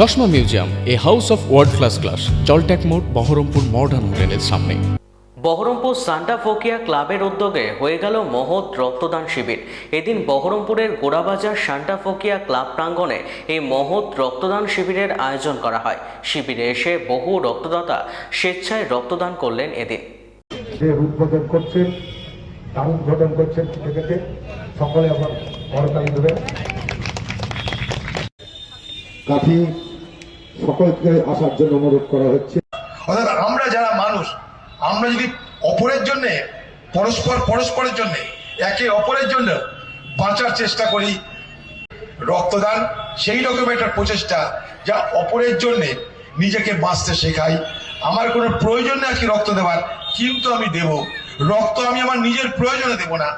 চশমা museum a house of world class class জলট্যাক মোড় Baharampur modern হোটেলের সামনে। বহরমপুর সান্টা ফোকিয়া ক্লাবের উদ্যোগে হয়ে গেল মহৎ রক্তদান শিবির। এদিন বহরমপুরের গোড়াবাজার সান্টা ফোকিয়া ক্লাব প্রাঙ্গণে এই মহৎ রক্তদান শিবিরের আয়োজন করা হয়। শিবিরে এসে বহু রক্তদাতা স্বেচ্ছায় রক্তদান করলেন এদিন। যে উদ্বোধন করছেন তার উদ্বোধন করছেন থেকে থেকে সকলে আবার করতালি দেবেন কাঠি সকলকে আসার জন্য অনুরোধ করা হচ্ছে। অর্থাৎ আমরা যারা মানুষ, আমরা যদি অপরের জন্য, পরস্পর, পরস্পরের জন্য, একে অপরের জন্য বাঁচার চেষ্টা করি, রক্তদান, সেই রকম একটা প্রচেষ্টা যা অপরের জন্য নিজেকে বাঁচতে শেখাই আমার কোনো প্রয়োজন নেই আজকে রক্ত দেওয়ার কিন্তু আমি দেব। রক্ত আমি আমার নিজের প্রয়োজনে দেব না,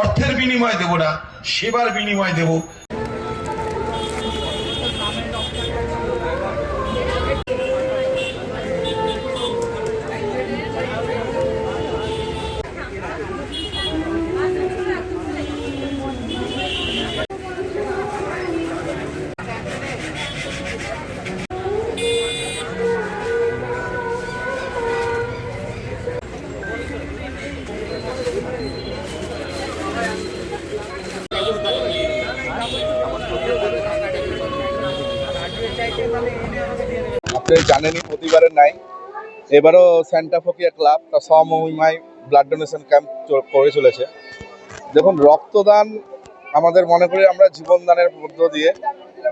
অর্থের বিনিময়ে দেব না, সেবার বিনিময়ে দেব। আপনি জানেনই প্রতিবারের নাই। এবারও স্যান্টা ফোকিয়া ক্লাব তার সমহিমায় ব্লাড ডোনেশন ক্যাম্প করে চলেছে। দেখুন, রক্তদান আমাদের মনে করি আমরা জীবনদানের মধ্য দিয়ে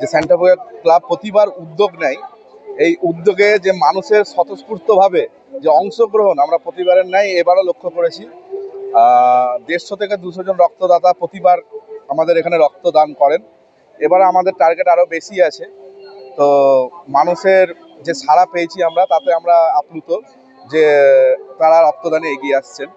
যে স্যান্টা ফোকিয়া ক্লাব প্রতিবার উদ্যোগ নেয়, এই উদ্যোগে যে মানুষের স্বতঃস্ফূর্তভাবে যে অংশগ্রহণ আমরা প্রতিবারের ন্যায় এবারও লক্ষ্য করেছি। দেড়শো থেকে দুশো জন রক্তদাতা প্রতিবার আমাদের এখানে রক্তদান করেন। এবার আমাদের টার্গেট আরও বেশি আছে। তো মানুষের যে সাড়া পেয়েছি আমরা তাতে আমরা আপ্লুত যে তারা রক্তদানে এগিয়ে আসছেন।